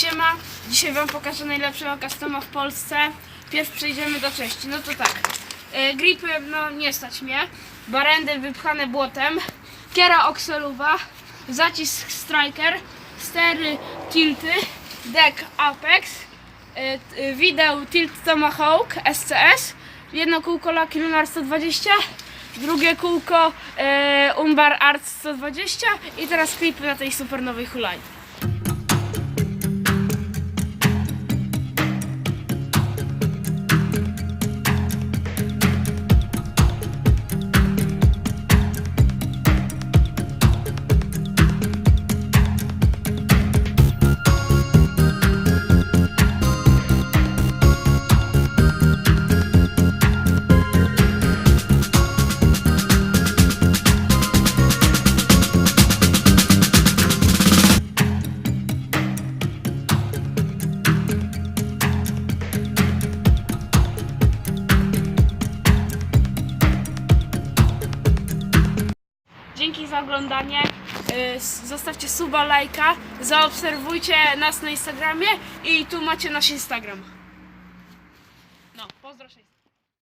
Siema, dzisiaj wam pokażę najlepszego customa w Polsce. Pierw przejdziemy do części. No to tak, e, gripy no nie stać mnie, barendy wypchane błotem, kiera okselowa, zacisk striker, stery tilty, deck apex, e, e, wideo tilt tomahawk SCS, jedno kółko Lucky Lunar 120, drugie kółko e, Umbar Art 120 i teraz klipy na tej super nowej Dzięki za oglądanie. Y, Zostawcie suba, lajka. Zaobserwujcie nas na Instagramie i tu macie nasz Instagram. No, pozdro 600.